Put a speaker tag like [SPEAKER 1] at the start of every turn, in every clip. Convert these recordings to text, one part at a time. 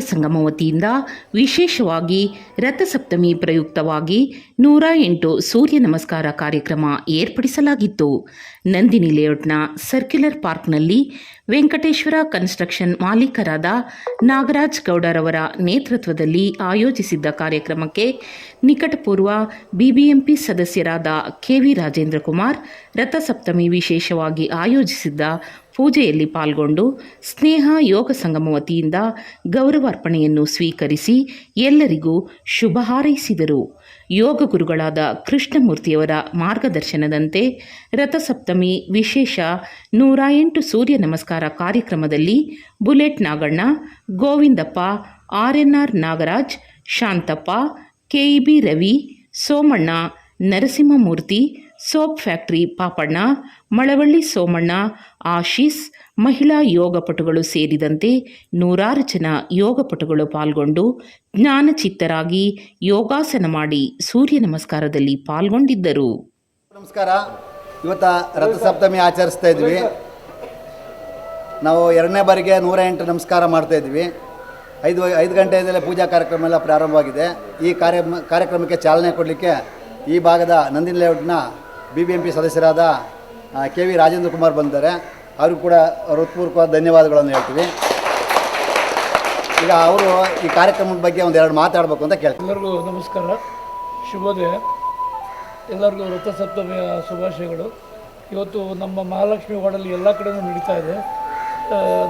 [SPEAKER 1] ಸಂಗಮ ವತಿಯಿಂದ ವಿಶೇಷವಾಗಿ ರಥಸಪ್ತಮಿ ಪ್ರಯುಕ್ತವಾಗಿ ನೂರ ಎಂಟು ಸೂರ್ಯ ನಮಸ್ಕಾರ ಕಾರ್ಯಕ್ರಮ ಏರ್ಪಡಿಸಲಾಗಿತ್ತು. ನಂದಿನಿ ಲೇಔಟ್ನ ಸರ್ಕ್ಯುಲರ್ ಪಾರ್ಕ್ನಲ್ಲಿ ವೆಂಕಟೇಶ್ವರ ಕನ್ಸ್ಟ್ರಕ್ಷನ್ ಮಾಲೀಕರಾದ ನಾಗರಾಜ್ ಗೌಡರವರ ನೇತೃತ್ವದಲ್ಲಿ ಆಯೋಜಿಸಿದ್ದ ಕಾರ್ಯಕ್ರಮಕ್ಕೆ ನಿಕಟಪೂರ್ವ ಬಿಬಿಎಂಪಿ ಸದಸ್ಯರಾದ ಕೆವಿ ರಾಜೇಂದ್ರ ಕುಮಾರ್ ರಥಸಪ್ತಮಿ ವಿಶೇಷವಾಗಿ ಆಯೋಜಿಸಿದ್ದ ಪೂಜೆಯಲ್ಲಿ ಪಾಲ್ಗೊಂಡು ಸ್ನೇಹ ಯೋಗ ಸಂಗಮ ವತಿಯಿಂದ ಗೌರವಾರ್ಪಣೆಯನ್ನು ಸ್ವೀಕರಿಸಿ ಎಲ್ಲರಿಗೂ ಶುಭ ಹಾರೈಸಿದರು. ಯೋಗ ಗುರುಗಳಾದ ಕೃಷ್ಣಮೂರ್ತಿಯವರ ಮಾರ್ಗದರ್ಶನದಂತೆ ರಥಸಪ್ತಮಿ ವಿಶೇಷ ನೂರ ಎಂಟು ಸೂರ್ಯ ನಮಸ್ಕಾರ ಕಾರ್ಯಕ್ರಮದಲ್ಲಿ bullet Naganna, Govindappa, R N R Nagaraj, Shantappa KEB Ravi, Somanna, Narasimhamurthy soap factory Papanna, Malavalli Somanna, Ashish, ಮಹಿಳಾ ಯೋಗಪಟುಗಳು ಸೇರಿದಂತೆ ನೂರಾರು ಜನ ಯೋಗಪಟುಗಳು ಪಾಲ್ಗೊಂಡು ಜ್ಞಾನಚಿತ್ತರಾಗಿ ಯೋಗಾಸನ ಮಾಡಿ ಸೂರ್ಯ ನಮಸ್ಕಾರದಲ್ಲಿ ಪಾಲ್ಗೊಂಡಿದ್ದರು.
[SPEAKER 2] ನಮಸ್ಕಾರ. ಇವತ್ತ ರಥಸಪ್ತಮಿ ಆಚರಿಸ್ತಾ ಇದ್ವಿ. ನಾವು ಎರಡನೇ ಬಾರಿಗೆ ನೂರ ಎಂಟು ನಮಸ್ಕಾರ ಮಾಡ್ತಾ ಇದ್ವಿ. ಐದು ಐದು ಗಂಟೆಯಿಂದಲೇ ಪೂಜಾ ಕಾರ್ಯಕ್ರಮ ಎಲ್ಲ ಪ್ರಾರಂಭವಾಗಿದೆ. ಈ ಕಾರ್ಯ, ಕಾರ್ಯಕ್ರಮಕ್ಕೆ ಚಾಲನೆ ಕೊಡಲಿಕ್ಕೆ ಈ ಭಾಗದ ನಂದಿನ ಲೇಔಟ್ನ ಬಿ ಬಿ ಎಂ ಪಿ ಸದಸ್ಯರಾದ ಕೆ ವಿ ರಾಜೇಂದ್ರ ಕುಮಾರ್ ಬಂದಿದ್ದಾರೆ ಅವ್ರಿಗೂ ಕೂಡ ಹೃತ್ಪೂರ್ವಕವಾದ ಧನ್ಯವಾದಗಳನ್ನು ಹೇಳ್ತೀವಿ. ಈಗ ಅವರು ಈ ಕಾರ್ಯಕ್ರಮದ ಬಗ್ಗೆ ಒಂದು ಎರಡು ಮಾತಾಡಬೇಕು ಅಂತ ಕೇಳ್ತೀವಿ
[SPEAKER 3] ಎಲ್ಲರಿಗೂ ನಮಸ್ಕಾರ, ಶುಭೋದಯ. ಎಲ್ಲರಿಗೂ ರಥಸಪ್ತಮಿಯ ಶುಭಾಶಯಗಳು. ಇವತ್ತು ನಮ್ಮ ಮಹಾಲಕ್ಷ್ಮಿ ವಾರ್ಡಲ್ಲಿ ಎಲ್ಲ ಕಡೆನೂ ನಡೀತಾ ಇದೆ.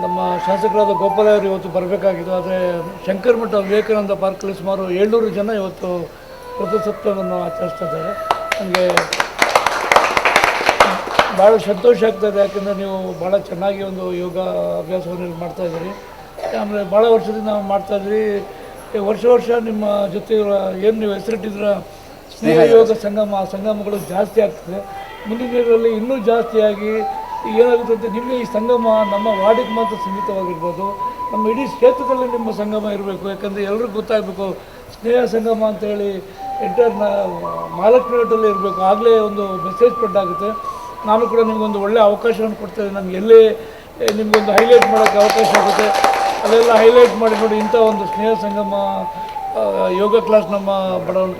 [SPEAKER 3] ನಮ್ಮ ಶಾಸಕರಾದ ಗೋಪಾಲಯವರು ಇವತ್ತು ಬರಬೇಕಾಗಿತ್ತು, ಆದರೆ ಶಂಕರ್ ಮಠ ವಿವೇಕಾನಂದ ಪಾರ್ಕಲ್ಲಿ ಸುಮಾರು ಏಳ್ನೂರು ಜನ ಇವತ್ತು ರಥಸಪ್ತವನ್ನು ಆಚರಿಸ್ತಾ ಇದ್ದಾರೆ. ನನಗೆ ಭಾಳ ಸಂತೋಷ ಆಗ್ತದೆ ಯಾಕಂದರೆ ನೀವು ಭಾಳ ಚೆನ್ನಾಗಿ ಒಂದು ಯೋಗ ಅಭ್ಯಾಸವನ್ನು ಮಾಡ್ತಾ ಇದ್ದೀರಿ. ಆಮೇಲೆ ಭಾಳ ವರ್ಷದಿಂದ ನಾವು ಮಾಡ್ತಾ ಇದ್ರಿ ಈ ವರ್ಷ ವರ್ಷ ನಿಮ್ಮ ಜೊತೆ ಏನು ನೀವು ಹೆಸರಿಟ್ಟಿದ್ರ ಸ್ನೇಹ ಯೋಗ ಸಂಗಮ ಆ ಸಂಗಮಗಳು ಜಾಸ್ತಿ ಆಗ್ತದೆ. ಮುಂದಿನ ದಿನಗಳಲ್ಲಿ ಇನ್ನೂ ಜಾಸ್ತಿಯಾಗಿ ಏನಾಗುತ್ತೆ ಅಂತ ನಿಮಗೆ ಈ ಸಂಗಮ ನಮ್ಮ ವಾರ್ಡಿಗೆ ಮಾತ್ರ ಸೀಮಿತವಾಗಿರ್ಬೋದು. ನಮ್ಮ ಇಡೀ ಕ್ಷೇತ್ರದಲ್ಲಿ ನಿಮ್ಮ ಸಂಗಮ ಇರಬೇಕು. ಯಾಕಂದರೆ ಎಲ್ರಿಗೂ ಗೊತ್ತಾಗಬೇಕು ಸ್ನೇಹ ಸಂಗಮ ಅಂತೇಳಿ ಎಂಟರ್ನ ಮಹಾಲಕ್ಷ್ಮಿ ಹೋಟೆಲ್ ಇರಬೇಕು. ಆಗಲೇ ಒಂದು ಮೆಸೇಜ್ ಆಗುತ್ತೆ. ನಾನು ಕೂಡ ನಿಮಗೊಂದು ಒಳ್ಳೆಯ ಅವಕಾಶವನ್ನು ಕೊಡ್ತೇನೆ. ನನಗೆ ಎಲ್ಲೇ ನಿಮಗೊಂದು ಹೈಲೈಟ್ ಮಾಡೋಕ್ಕೆ ಅವಕಾಶ ಆಗುತ್ತೆ ಅದೆಲ್ಲ ಹೈಲೈಟ್ ಮಾಡಿ ನೋಡಿ ಇಂಥ ಒಂದು ಸ್ನೇಹ ಸಂಗಮ ಯೋಗ ಕ್ಲಾಸ್ ನಮ್ಮ ಬಡಾವಣೆ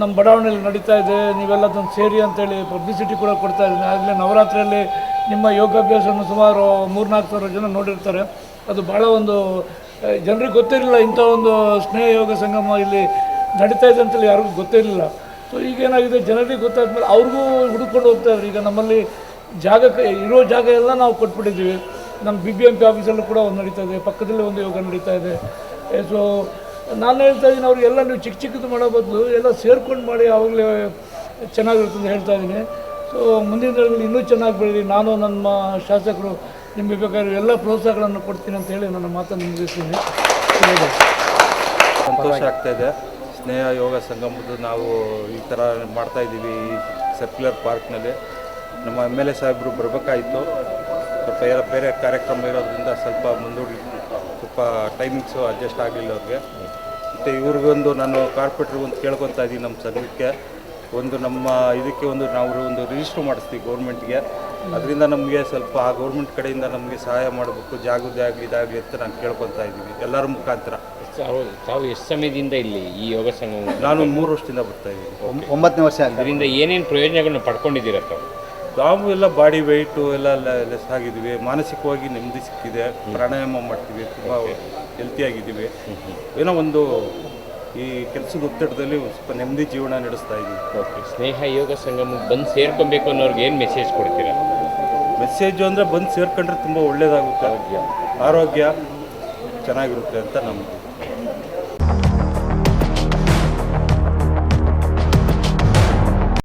[SPEAKER 3] ನಮ್ಮ ಬಡಾವಣೆಯಲ್ಲಿ ನಡೀತಾ ಇದೆ. ನೀವೆಲ್ಲ ಅದನ್ನು ಸೇರಿ ಅಂತೇಳಿ ಪಬ್ಲಿಸಿಟಿ ಕೂಡ ಕೊಡ್ತಾ ಇದ್ದೀನಿ. ಆಗಲೇ ನವರಾತ್ರಿಯಲ್ಲಿ ನಿಮ್ಮ ಯೋಗಾಭ್ಯಾಸವನ್ನು ಸುಮಾರು ಮೂರ್ನಾಲ್ಕು ಸಾವಿರ ಜನ ನೋಡಿರ್ತಾರೆ. ಅದು ಭಾಳ ಒಂದು ಜನರಿಗೆ ಗೊತ್ತಿರಲಿಲ್ಲ ಇಂಥ ಒಂದು ಸ್ನೇಹ ಯೋಗ ಸಂಗಮ ಇಲ್ಲಿ ನಡೀತಾ ಇದೆ ಅಂತೇಳಿ ಯಾರಿಗೂ ಗೊತ್ತಿರಲಿಲ್ಲ. ಸೊ ಈಗೇನಾಗಿದೆ? ಜನರಿಗೆ ಗೊತ್ತಾದ್ಮೇಲೆ ಅವ್ರಿಗೂ ಹುಡುಕೊಂಡು ಹೋಗ್ತಾ ಈಗ ನಮ್ಮಲ್ಲಿ ಜಾಗಕ್ಕೆ ಇರೋ ಜಾಗ ಎಲ್ಲ ನಾವು ಕೊಟ್ಬಿಟ್ಟಿದ್ದೀವಿ. ನಮ್ಮ ಬಿ ಬಿ ಎಂ ಪಿ ಆಫೀಸಲ್ಲೂ ಕೂಡ ಒಂದು ನಡೀತಾ ಇದೆ. ಪಕ್ಕದಲ್ಲೇ ಒಂದು ಯೋಗ ನಡೀತಾ ಇದೆ. ಸೊ ನಾನು ಹೇಳ್ತಾ ಇದ್ದೀನಿ ಅವ್ರಿಗೆಲ್ಲ ನೀವು ಚಿಕ್ಕ ಚಿಕ್ಕದು ಮಾಡೋ ಬದಲು ಎಲ್ಲ ಸೇರ್ಕೊಂಡು ಮಾಡಿ ಆವಾಗಲೇ ಚೆನ್ನಾಗಿರುತ್ತೆ ಅಂತ ಹೇಳ್ತಾ ಇದ್ದೀನಿ. ಸೊ ಮುಂದಿನ ದಿನಗಳಲ್ಲಿ ಇನ್ನೂ ಚೆನ್ನಾಗಿ ಬೆಳೀರಿ ನಾನು ನಮ್ಮ ಶಾಸಕರು ನಿಮಗೆ ಬೇಕಾದ್ರೆ ಎಲ್ಲ ಪ್ರೋತ್ಸಾಹಗಳನ್ನು ಕೊಡ್ತೀನಿ ಅಂತ ಹೇಳಿ ನನ್ನ ಮಾತನ್ನು ಮುಗಿಸ್ತೀನಿ.
[SPEAKER 4] ಸಂತೋಷ ಆಗ್ತಾ ಇದೆ. ಸ್ನೇಹ ಯೋಗ ಸಂಗಮದ್ದು ನಾವು ಈ ಥರ ಮಾಡ್ತಾ ಇದ್ದೀವಿ ಈ ಸರ್ಕ್ಯುಲರ್ ಪಾರ್ಕ್ನಲ್ಲಿ ನಮ್ಮ ಎಂ ಎಲ್ ಎ ಸಾಹೇಬರು ಬರಬೇಕಾಯಿತು. ಸ್ವಲ್ಪ ಎಲ್ಲ ಬೇರೆ ಕಾರ್ಯಕ್ರಮ ಇರೋದ್ರಿಂದ ಸ್ವಲ್ಪ ಮುಂದೂಡಿ, ಸ್ವಲ್ಪ ಟೈಮಿಂಗ್ಸು ಅಡ್ಜಸ್ಟ್ ಆಗಲಿಲ್ಲ ಅವ್ರಿಗೆ. ಮತ್ತು ಇವ್ರಿಗೊಂದು ನಾನು ಕಾರ್ಪೊರೇಟ್ರಿಗೊಂದು ಕೇಳ್ಕೊತಾ ಇದ್ದೀನಿ ನಮ್ಮ ಸಂಘಕ್ಕೆ. ಒಂದು ನಮ್ಮ ಇದಕ್ಕೆ ಒಂದು ನಾವು ಒಂದು ರಿಜಿಸ್ಟ್ರ್ ಮಾಡಿಸ್ತೀವಿ ಗೌರ್ಮೆಂಟ್ಗೆ ಅದರಿಂದ ನಮಗೆ ಸ್ವಲ್ಪ ಆ ಗೌರ್ಮೆಂಟ್ ಕಡೆಯಿಂದ ನಮಗೆ ಸಹಾಯ ಮಾಡಬೇಕು. ಜಾಗೃತಿ ಆಗಲಿ ಇದಾಗಲಿ ಅಂತ ನಾನು ಕೇಳ್ಕೊತಾ ಇದ್ದೀವಿ. ಎಲ್ಲರ ಮುಖಾಂತರ.
[SPEAKER 5] ತಾವು ಎಷ್ಟು ಸಮಯದಿಂದ ಇಲ್ಲಿ ಈ ಯೋಗ ಸಂಘ
[SPEAKER 4] ನಾನು ಮೂರು ವರ್ಷದಿಂದ ಬರ್ತಾ ಇದ್ದೀನಿ.
[SPEAKER 2] ಒಂಬತ್ತನೇ ವರ್ಷ
[SPEAKER 5] ಅದರಿಂದ ಏನೇನು ಪ್ರಯೋಜನಗಳನ್ನ ಪಡ್ಕೊಂಡಿದ್ದೀರ ತಾವು?
[SPEAKER 4] ನಾವು ಎಲ್ಲ ಬಾಡಿ ವೆಯ್ಟು ಎಲ್ಲ ಲೆಸ್ ಆಗಿದ್ದೀವಿ ಮಾನಸಿಕವಾಗಿ ನೆಮ್ಮದಿ ಸಿಕ್ಕಿದೆ. ಪ್ರಾಣಾಯಾಮ ಮಾಡ್ತೀವಿ. ತುಂಬ ಹೆಲ್ತಿಯಾಗಿದ್ದೀವಿ ಏನೋ ಒಂದು ಈ ಕೆಲಸದ ಒತ್ತಡದಲ್ಲಿ ಸ್ವಲ್ಪ ನೆಮ್ಮದಿ ಜೀವನ ನಡೆಸ್ತಾ ಇದ್ದೀವಿ
[SPEAKER 5] ಓಕೆ ಸ್ನೇಹ ಯೋಗ ಸಂಗಮಕ್ಕೆ ಬಂದು ಸೇರ್ಕೊಬೇಕು ಅನ್ನೋರ್ಗೆ ಏನು ಮೆಸೇಜ್ ಕೊಡ್ತೀರಾ?
[SPEAKER 4] ಮೆಸೇಜು ಅಂದರೆ ಬಂದು ಸೇರ್ಕೊಂಡ್ರೆ ತುಂಬ ಒಳ್ಳೆಯದಾಗುತ್ತೆ ಆರೋಗ್ಯ. ಚೆನ್ನಾಗಿರುತ್ತೆ ಅಂತ ನಮ್ಮದು